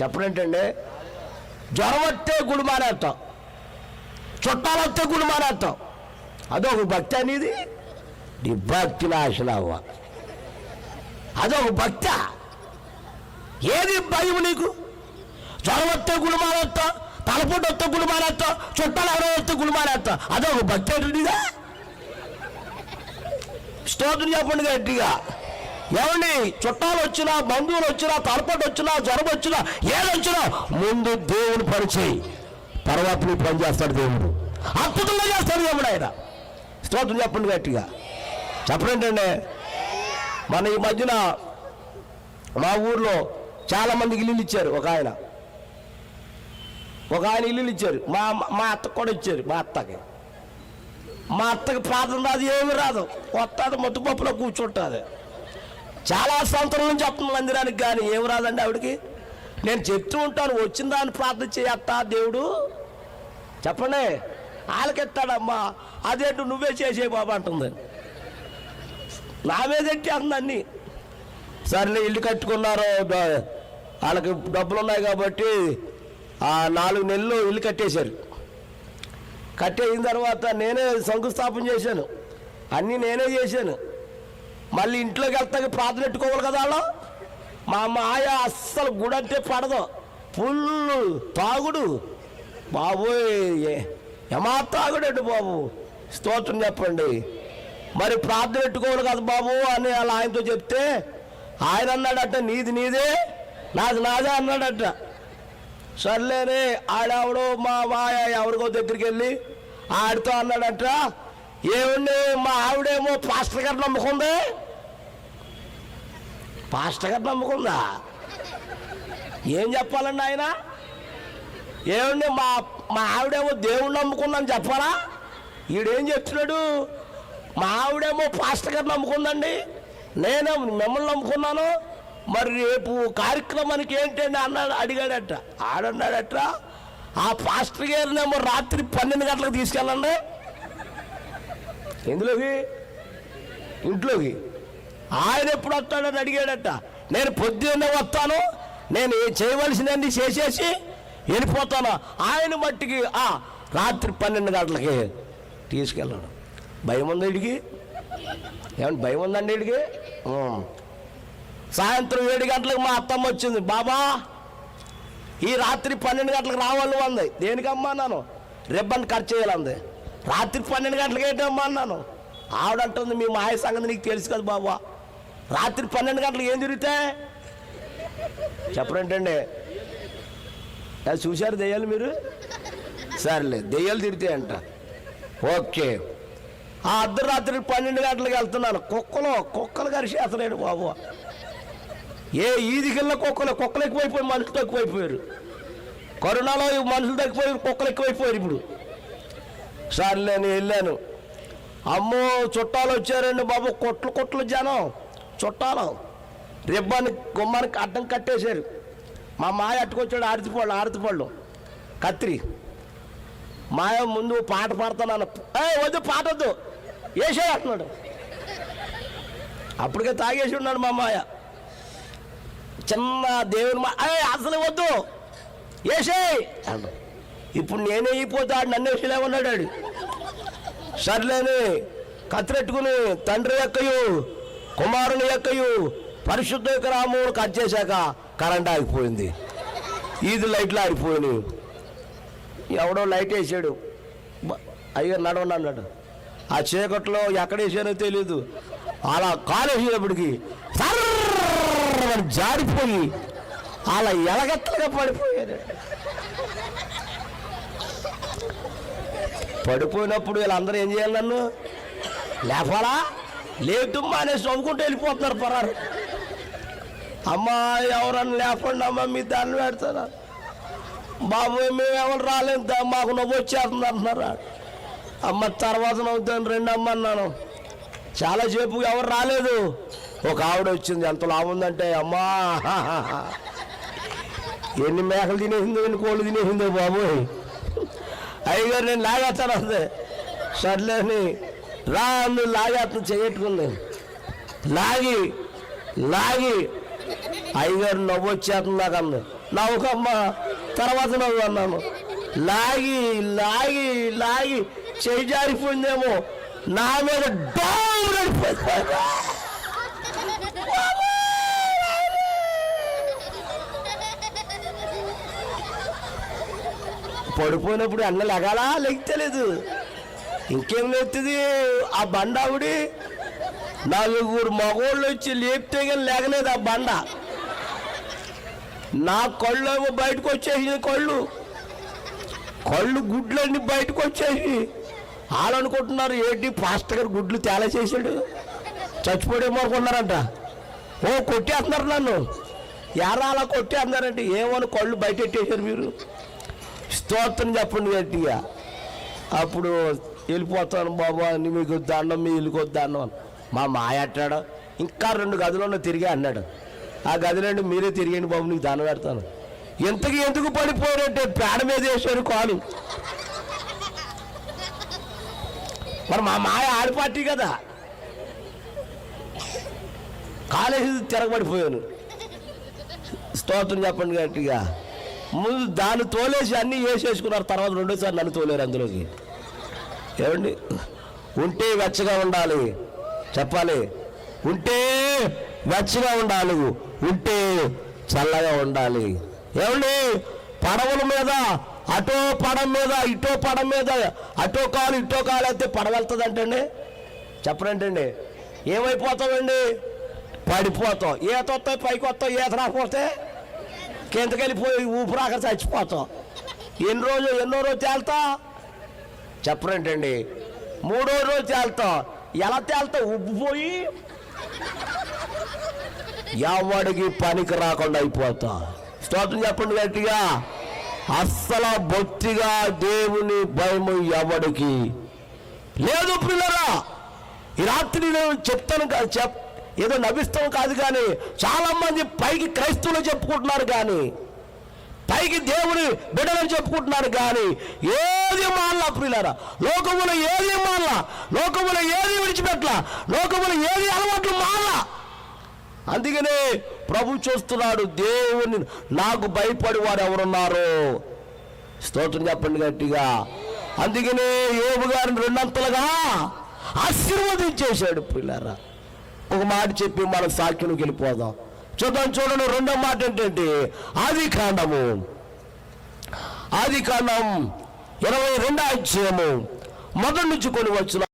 చెప్పడంటండి జ్వరం వస్తే గుడి మానేస్తాం చుట్టాలు వస్తే గుడి మానేస్తాం అదొక భక్తి అనేది. నీ భక్తి నాశనవ్వ అదొక భక్త. ఏది భయం నీకు? జ్వరం వస్తే గుడి మానేస్తాం తలపోటు వస్తే గుడి మానేస్తాం చుట్టాలు ఎవరో వస్తే గుడి మానేస్తాం అదొక భక్తి ఏంటిదా స్తోత్రం చెప్పండి గట్టిగా. ఏమండి? చుట్టాలు వచ్చినా బంధువులు వచ్చినా తలపటి వచ్చినా జ్వరం వచ్చినా ఏదొచ్చినా ముందు దేవుని పని చేయి. తర్వాత నీ పని చేస్తాడు దేవుడు. అద్భుతంగా చేస్తాడు దేవుడు ఆయన. స్తోత్రం చెప్పండి గట్టిగా. చెప్పండి అండి. మన ఈ మధ్యన మా ఊర్లో చాలామందికి ఇల్లు ఇచ్చారు ఒక ఆయన. ఒక ఆయన ఇల్లు ఇచ్చారు. మా మా అత్తకు కూడా ఇచ్చారు మా అత్తకి. మా అత్తకి ప్రార్థన రాదు ఏమి రాదు. వస్తుంది మొత్తుపప్పులో కూర్చుంటుంది. చాలా సంవత్సరం నుంచి వస్తుంది మందిరానికి కానీ ఏం రాదండి ఆవిడకి? నేను చెప్తూ ఉంటాను వచ్చిన దాన్ని ప్రార్థన చేయత్తా దేవుడు. చెప్పండి వాళ్ళకెత్తాడమ్మా అదేంటి నువ్వే చేసే బాబా అంటుంది. నా మీద అన్ని. సర్లే ఇల్లు కట్టుకున్నారు వాళ్ళకి డబ్బులు ఉన్నాయి కాబట్టి ఆ నాలుగు నెలలు ఇల్లు కట్టేశారు. కట్టేసిన తర్వాత నేనే శంకుస్థాపన చేశాను. అన్నీ నేనే చేశాను. మళ్ళీ ఇంట్లోకి వెళ్తాక ప్రార్థన పెట్టుకోవాలి కదా వాళ్ళు? మా మాయ అస్సలు గుడి అంటే పడదు. ఫుల్ తాగుడు. బాబోయ్ ఏ- ఏమా తాగుడండి బాబు? స్తోత్రం చెప్పండి. మరి ప్రార్థన పెట్టుకోవాలి కదా బాబు అని అలా ఆయనతో చెప్తే ఆయన అన్నాడట నీది నీదే నాది నాదే అన్నాడట. సర్లేనే ఆడెవడో మా మాయ ఎవరికో దగ్గరికి వెళ్ళి ఆడితో అన్నాడట ఏమండి మా ఆవిడేమో పాస్టర్ గారు నమ్ముకుంది? పాస్టర్ గారు నమ్ముకుందా? ఏం చెప్పాలండి ఆయన? ఏమండి మా మా ఆవిడేమో దేవుడు నమ్ముకుందని చెప్పాలా? ఈడేం చెప్తున్నాడు? మా ఆవిడేమో పాస్టర్ గారు నమ్ముకుందండి. నేను మిమ్మల్ని నమ్ముకున్నాను. మరి రేపు కార్యక్రమానికి ఏంటండి అన్నాడు అడిగాడట. ఆడన్నాడట ఆ పాస్టర్ గారినేమో రాత్రి పన్నెండు గంటలకు తీసుకెళ్ళండి. ఎందులోకి? ఇంట్లోకి. ఆయన ఎప్పుడు వస్తాడని అడిగాడట. నేను పొద్దున్నే వస్తాను నేను ఏ చేయవలసినన్ని చేసేసి వెళ్ళిపోతాను. ఆయన మట్టికి ఆ రాత్రి పన్నెండు గంటలకి తీసుకెళ్ళాడు. భయం ఉంది ఇడికి ఏమంటే భయం ఉందండి ఇడికి సాయంత్రం ఏడు గంటలకు మా అత్తమ్మ వచ్చింది. బాబా ఈ రాత్రి పన్నెండు గంటలకు రావాలి అంది దేనికమ్మా నన్ను రిబ్బన్ కట్ చేయాలంది. రాత్రి పన్నెండు గంటలకు ఏంటమ్మా అన్నాను. ఆవిడంటుంది మీ మాయ సంగతి నీకు తెలుసు కదా బాబా. రాత్రి పన్నెండు గంటలకు ఏం తిరుగుతాయి చెప్పరేంటండి. అది చూశారు దెయ్యాలు మీరు? సరేలే దెయ్యాలు తిరుగుతాయంట. ఓకే. ఆ అర్ధరాత్రి పన్నెండు గంటలకు వెళ్తున్నాను. కుక్కలు కుక్కలు కరిచేస్తున్నాడు బాబు. ఏ ఈదికెళ్ళిన కుక్కలు కుక్కలు ఎక్కువైపోయి మనుషులు తక్కువైపోయారు. కరోనాలో మనుషులు తగ్గిపోయి కుక్కలు ఎక్కువైపోయారు ఇప్పుడు. సార్లు నేను వెళ్ళాను. అమ్మో చుట్టాలు వచ్చారండి బాబు. కొట్లు కొట్లు జనం. చుట్టాలు. రిబ్బన్ గుమ్మానికి అడ్డం కట్టేశారు. మా మాయ అట్టుకొచ్చాడు ఆరతిపళ్ళు ఆరతిపళ్ళు. కత్రి మాయ ముందు పాట పాడుతున్నాను. ఏ వద్దు పాట వద్దు. వేసే అంటున్నాడు. అప్పటికే తాగేసి ఉన్నాడు మా మాయ. చిన్న దేవుని మా అసలు వద్దు. వేసేయి అంటాడు ఇప్పుడు నేనే అయిపోతాడు నన్ను వేసేలేమన్నాడు ఆడు. సర్లేని కత్తిరెట్టుకుని తండ్రి యొక్కయు కుమారుని యొక్కయు పరిశుద్ధ యొక్క రాముడు కట్ చేశాక కరెంట్ ఆగిపోయింది. ఈది లైట్లు ఆగిపోయినాయి. ఎవడో లైట్ వేసాడు. అయ్యో నడవండి అన్నాడు ఆ చీకట్లో ఎక్కడ వేసానో తెలియదు అలా కాలేసేటప్పటికి సర్రని జారిపోయి అలా ఎలగెత్తలుగా పడిపోయాడు. పడిపోయినప్పుడు వీళ్ళందరూ ఏం చేయాలి నన్ను? లేపాలా లేదు మానేసి చదువుకుంటూ వెళ్ళిపోతున్నారు పరారు. అమ్మా ఎవరన్నా లేపండి అమ్మా మీ దాన్ని పెడతారా? బాబు మేము ఎవరు రాలేదు మాకు నవ్వు వచ్చేస్తుంది అంటున్నారు అమ్మ తర్వాత నవ్వుతాను రెండు అమ్మ అన్నాను. చాలాసేపు ఎవరు రాలేదు. ఒక ఆవిడ వచ్చింది ఎంత లాభందంటే అమ్మా ఎన్ని మేకలు తినేసిందో ఎన్ని కోళ్ళు తినేసిందో బాబోయ్. అయ్యగారు నేను లాగేస్తాను అంది. సర్లేని రా అన్ను లాగేస్తాను చేయట్టుకుంది లాగి లాగి అయ్యగారు నవ్వు వచ్చేస్తుంది నాకు అంది. నవ్వుకమ్మ తర్వాత నవ్వు అన్నాను. లాగి లాగి లాగి చేయి జారిపోయిందేమో నా మీద డామ్ పడిపోయినప్పుడు అన్న లెగాలా? లెగితలేదు ఇంకేం లేస్తుంది ఆ బండ ఆవిడి నలుగురు మగోళ్ళు వచ్చి లేపితే కానీ లేగలేదు ఆ బండ. నా కళ్ళు ఏమో బయటకు వచ్చేసి కళ్ళు. కళ్ళు గుడ్లన్నీ బయటకు వచ్చేసి వాళ్ళు అనుకుంటున్నారు ఏంటి పాస్టర్ గారు గుడ్లు తేలా చేశాడు? చచ్చిపోడేమో అనుకున్నారంట ఓ కొట్టేస్తున్నారు నన్ను. ఎలా అలా కొట్టేస్తున్నారంటే ఏమని కళ్ళు బయట పెట్టేశారు మీరు. స్తోత్రం చెప్పండి గట్టిగా. అప్పుడు వెళ్ళిపోతాను బాబా అని మీకు దండం మీ ఇల్లుకి దండం మా మాయ అట్టాడు ఇంకా రెండు గదులలో తిరిగి అన్నాడు. ఆ గదిలోండి మీరే తిరిగండి బాబు నీకు దండం పెడతాను. ఎంతకు ఎందుకు పడిపోయాడంటే పేడ మీద వేసాడు కాలు. మరి మా మాయ ఆడిపార్టీ కదా. కాలేజీ తిరగబడిపోయాను. స్తోత్రం చెప్పండి గట్టిగా. ముందు దాన్ని తోలేసి అన్నీ వేసేసుకున్నారు. తర్వాత రెండోసారి నన్ను తోలేరు అందులోకి. ఏమండి? ఉంటే వెచ్చగా ఉండాలి. చెప్పాలి. ఉంటే వెచ్చగా ఉండాలి. ఉంటే చల్లగా ఉండాలి. ఏమండి? పడవల మీద అటో పడం మీద ఇటో పడం మీద అటో కాలు ఇటో కాలు అయితే పడవెళ్తుంది అంటండి చెప్పరంటండి ఏమైపోతామండి? పడిపోతాం. ఈత వస్తాయి పైకి వస్తాయి ఈత రాకపోతే కిందకెళ్ళిపోయి ఊపిరాక చచ్చిపోతాం. ఎన్ని రోజు ఎన్నో రోజు తేలుతా? చెప్పరేంటండి. మూడో రోజు తేలుతాం. ఎలా తేల్తాం? ఉబ్బిపోయి ఎవడికి పనికి రాకుండా అయిపోతా. స్తోత్రం చెప్పండి గట్టిగా. అస్సలు బొత్తిగా దేవుని భయము ఎవడికి? లేదు పిల్లరా ఈ రాత్రి నేను చెప్తాను చెప్ ఏదో నవ్విస్తాం కాదు కానీ చాలామంది పైకి క్రైస్తవులు చెప్పుకుంటున్నారు కానీ పైకి దేవుని బిడ్డలని చెప్పుకుంటున్నారు కానీ ఏది మానలా ప్రియులారా లోకములు ఏది మానలా లోకములు ఏది విడిచిపెట్టలా లోకములు ఏది అలవాట్లు మానలా అందుకనే ప్రభు చూస్తున్నాడు దేవుని నాకు భయపడి వారు ఎవరున్నారు? స్తోత్రం చెప్పండి గట్టిగా. అందుకనే యోబు గారిని రెండంతలుగా ఆశీర్వదించేశాడు పిల్లరా ఒక మాట చెప్పి మన సాక్ష్యం వెళ్ళిపోదాం. చూద్దాం చూడండి రెండో మాట ఏంటంటే ఆది కాండము. ఆది కాండం ఇరవై రెండో అధ్యాయము. మొదటి నుంచి కొన్ని వచ్చిన